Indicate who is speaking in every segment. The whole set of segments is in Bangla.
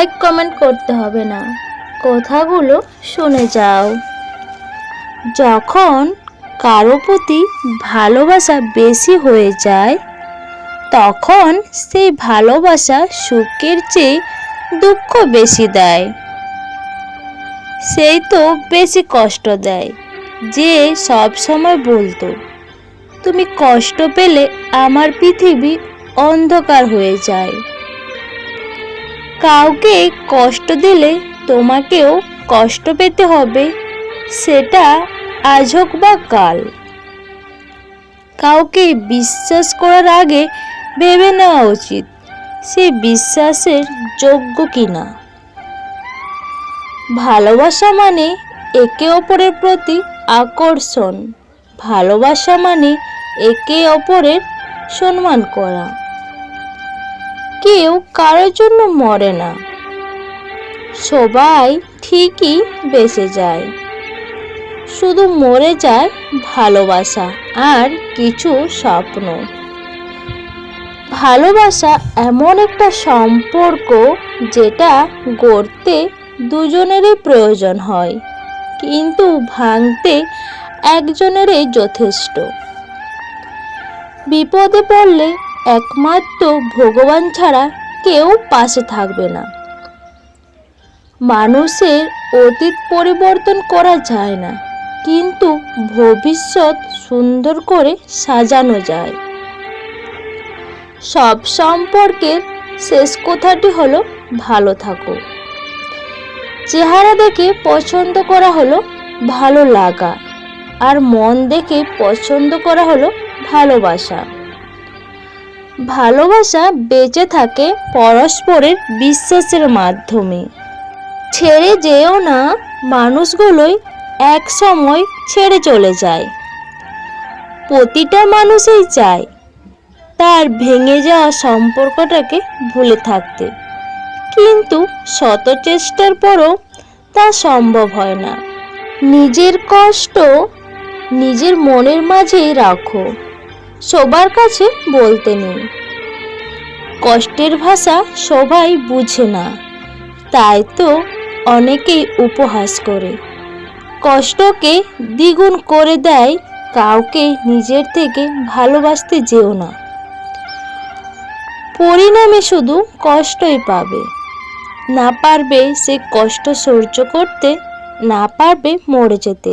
Speaker 1: লাইক কমেন্ট করতে হবে না। কথাগুলো শুনে যাও। যখন কারও প্রতি ভালোবাসা বেশি হয়ে যায়, তখন সেই ভালোবাসা সুখের চেয়ে দুঃখ বেশি দেয়। সেই তো বেশি কষ্ট দেয়, যে সব সময় বলতো, তুমি কষ্ট পেলে আমার পৃথিবী অন্ধকার হয়ে যায়। কাউকে কষ্ট দিলে তোমাকেও কষ্ট পেতে হবে। সেটা আজ হোক বা কাল। কাউকে বিশ্বাস করার আগে ভেবে নেওয়া উচিত সে বিশ্বাসের যোগ্য কিনা। ভালোবাসা মানে একে অপরের প্রতি আকর্ষণ। ভালোবাসা মানে একে অপরের সম্মান করা। কেউ কারোর জন্য মরে না। সবাই ঠিকই বেঁচে যায়। শুধু মরে যায় ভালোবাসা আর কিছু স্বপ্ন। ভালোবাসা এমন একটা সম্পর্ক যেটা গড়তে দুজনেরই প্রয়োজন হয়, কিন্তু ভাঙতে একজনেরই যথেষ্ট। বিপদে পড়লে একমাত্র ভগবান ছাড়া কেউ পাশে থাকবে না। মানুষের অতীত পরিবর্তন করা যায় না, কিন্তু ভবিষ্যৎ সুন্দর করে সাজানো যায়। সব সম্পর্কের শেষ কথাটি হলো, ভালো থাকো। চেহারা দেখে পছন্দ করা হলো, ভালো লাগা। আর মন দেখে পছন্দ করা হলো, ভালোবাসা। ভালোবাসা বেঁচে থাকে পরস্পরের বিশ্বাসের মাধ্যমে। ছেড়ে যেও না, মানুষগুলোই এক সময় ছেড়ে চলে যায়। প্রতিটা মানুষই চায় তার ভেঙে যাওয়া সম্পর্কটাকে ভুলে থাকতে। কিন্তু শত চেষ্টার পরও তা সম্ভব হয় না। নিজের কষ্ট নিজের মনের মাঝেই রাখো। সবার কাছে বলতে নেই। কষ্টের ভাষা সবাই বুঝে না, তাই তো অনেকেই উপহাস করে। কষ্টকে দ্বিগুণ করে দেয় কাউকে নিজের থেকে ভালোবাসতে যেও না। পরিণামে শুধু কষ্টই পাবে। না পারবে সে কষ্ট সহ্য করতে, না পারবে মরে যেতে।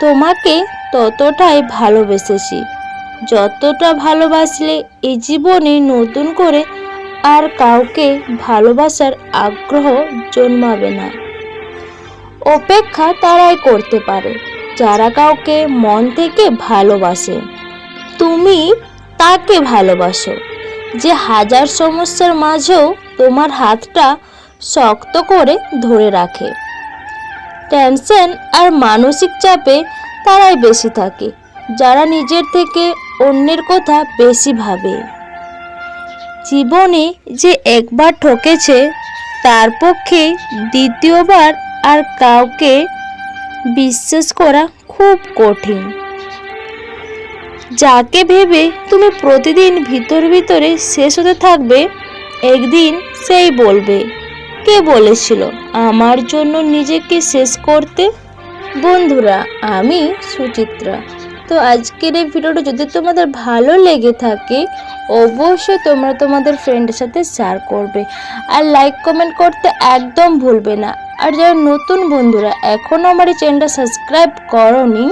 Speaker 1: তোমাকে ততটাই ভালোবেসেছি। যতটা ভালোবাসলে এই জীবনে নতুন করে আর কাউকে ভালোবাসার আগ্রহ জন্মাবে না। অপেক্ষা তারাই করতে পারে, যারা কাউকে মন থেকে ভালোবাসে। তুমি তাকে ভালোবাসো, যে হাজার সমস্যার মাঝেও তোমার হাতটা শক্ত করে ধরে রাখে। টেনশন আর মানসিক চাপে তারাই বেশি থাকে, যারা নিজের থেকে অন্যের কথা বেশি ভাবে। জীবনে যে একবার ঠকেছে, তার পক্ষে দ্বিতীয়বার আর কাউকে বিশ্বাস করা খুব কঠিন। যাকে ভেবে তুমি প্রতিদিন ভিতর ভিতরে শেষ হতে থাকবে, একদিন সেই বলবে, কে বলেছিল আমার জন্য নিজেকে শেষ করতে? বন্ধুরা, আমি সুচিত্রা। তো আজকের এই ভিডিওটা যদি তোমাদের ভালো লেগে থাকে, অবশ্যই তোমরা তোমাদের ফ্রেন্ডের সাথে শেয়ার করবে। আর লাইক কমেন্ট করতে একদম ভুলবে না। আর যারা নতুন বন্ধুরা এখনও আমার এই চ্যানেলটা সাবস্ক্রাইব করনি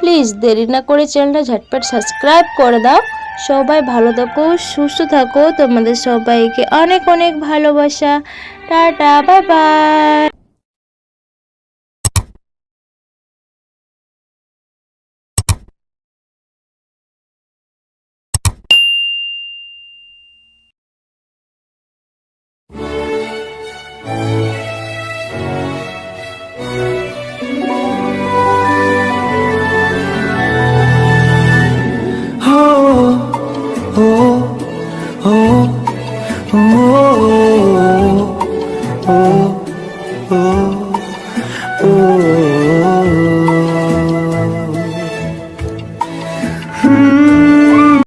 Speaker 1: প্লিজ দেরি না করে চ্যানেলটা ঝটপট সাবস্ক্রাইব করে দাও। সবাই ভালো থাকো, সুস্থ থাকো। তোমাদের সবাইকে অনেক অনেক ভালোবাসা। Tata bye bye